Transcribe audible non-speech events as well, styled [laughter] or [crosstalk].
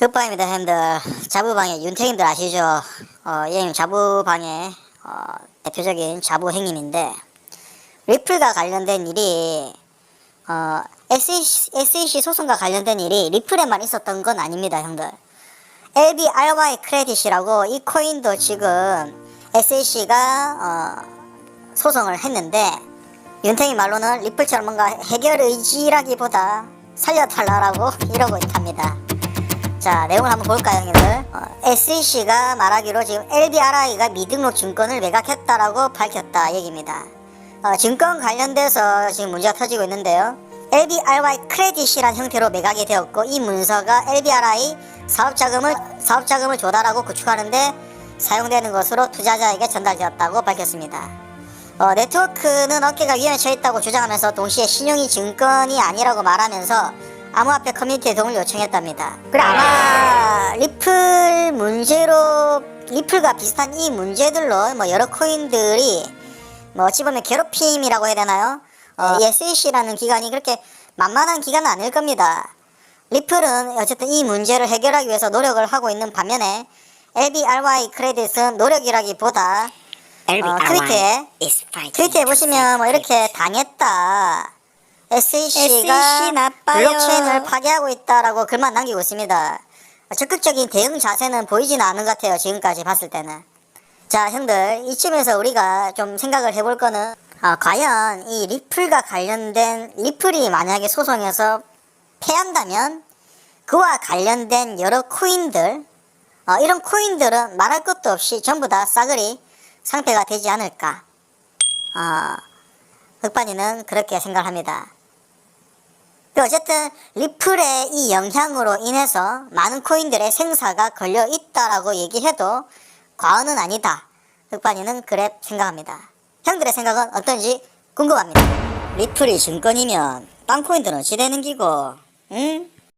흑방입니다, 형님들. 자부방의 윤택님들 아시죠? 어, 이 자부방의 어, 대표적인 자부 행님인데 리플과 관련된 일이 어, SEC, SEC 소송과 관련된 일이 리플에만 있었던 건 아닙니다, 형들. LBRY 크레딧이라고 이 코인도 지금 SEC가 어, 소송을 했는데 윤택이 말로는 리플처럼 뭔가 해결 의지라기보다 살려달라고 [laughs] 이러고 있답니다. 자 내용을 한번 볼까요 형님들? 어, SEC가 말하기로 지금 LBRI가 미등록 증권을 매각했다라고 밝혔다 얘기입니다. 어, 증권 관련돼서 지금 문제가 터지고 있는데요. LBRY 크레딧이란 형태로 매각이 되었고 이 문서가 LBRI 사업자금을 사업자금을 조달하고 구축하는데 사용되는 것으로 투자자에게 전달되었다고 밝혔습니다. 어, 네트워크는 어깨가 위험에 처해 있다고 주장하면서 동시에 신용이 증권이 아니라고 말하면서 암호화폐 커뮤니티에 도움을 요청했답니다. 그래 아마 리플 문제로 리플과 비슷한 이 문제들로 뭐 여러 코인들이 뭐 어찌 보면 괴롭힘이라고 해야 되나요? 어, 이 SEC라는 기관이 그렇게 만만한 기관은 아닐 겁니다. 리플은 어쨌든 이 문제를 해결하기 위해서 노력을 하고 있는 반면에 LBRY 크레딧은 노력이라기보다 어, 트위터에 트위터에 보시면 뭐 이렇게 당했다. SEC가 나빠요. 블록체인을 파괴하고 있다라고 글만 남기고 있습니다. 적극적인 대응 자세는 보이지는 않은 것 같아요. 지금까지 봤을 때는. 자, 형들 이쯤에서 우리가 좀 생각을 해볼 거는 아, 과연 이 리플과 관련된 리플이 만약에 소송에서 패한다면 그와 관련된 여러 코인들 어, 이런 코인들은 말할 것도 없이 전부 다 싸그리 상패가 되지 않을까. 어, 흑반이는 그렇게 생각합니다. 그 어쨌든 리플의 이 영향으로 인해서 많은 코인들의 생사가 걸려 있다라고 얘기해도 과언은 아니다. 흑반이는 그래 생각합니다. 형들의 생각은 어떤지 궁금합니다. 리플이 증권이면 빵코인들은 되는 기고, 응?